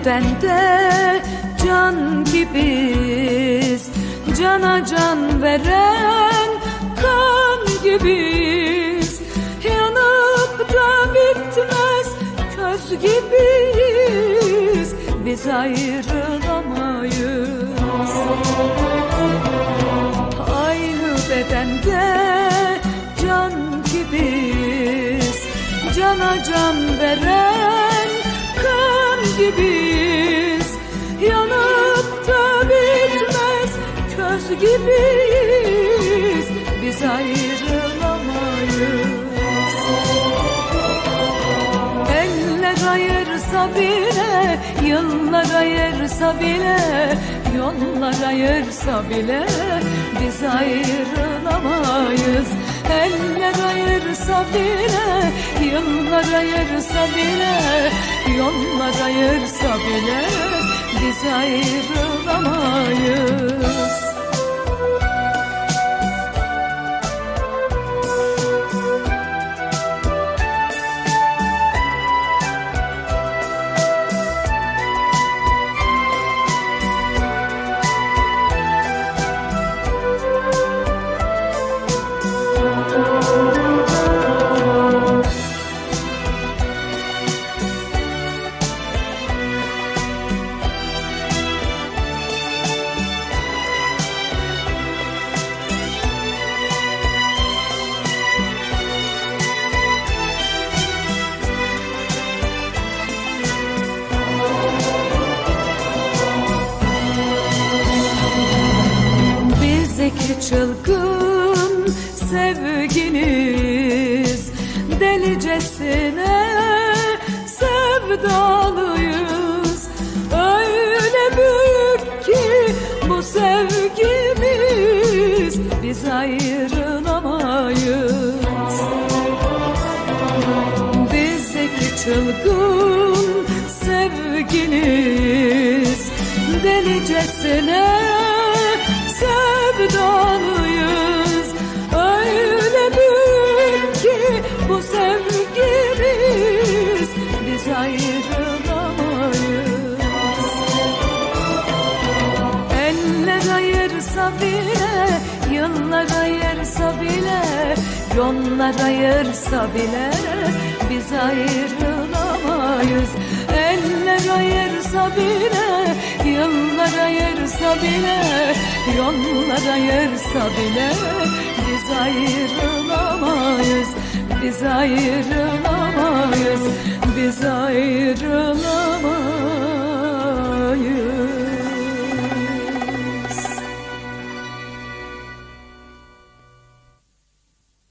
bedende can gibiyiz. Cana can veren kan gibiyiz. Yanıp da bitmez köz gibiyiz. Biz ayrılamayız. Aynı bedende can gibiyiz. Cana can veren kan gibiyiz. Yanıp da bitmez köz gibiyiz. Biz ayrılamayız. Eller ayırsa bile, yıllar ayırsa bile Yollar ayırsa bile biz ayrılamayız. Eller ayırsa bile, yıllar ayırsa bile Yollar ayırsa bile biz ayrılamayız Bizdeki çılgın sevginiz. Delicesine sevdalıyız. Öyle büyük ki bu sevgimiz. Biz ayrılamayız. Bizdeki çılgın sevginiz. Delicesine sevdalıyız. Öyle büyük ki bu sevgimiz Biz ayrılamayız. Eller ayırsa bile, yıllar ayırsa bile Yollar ayırsa bile biz ayrılamayız. Eller ayırsa bile, yıllar ayırsa bile Yollar ayırsa bile biz ayrılamayız Biz ayrılamayız, biz ayrılamayız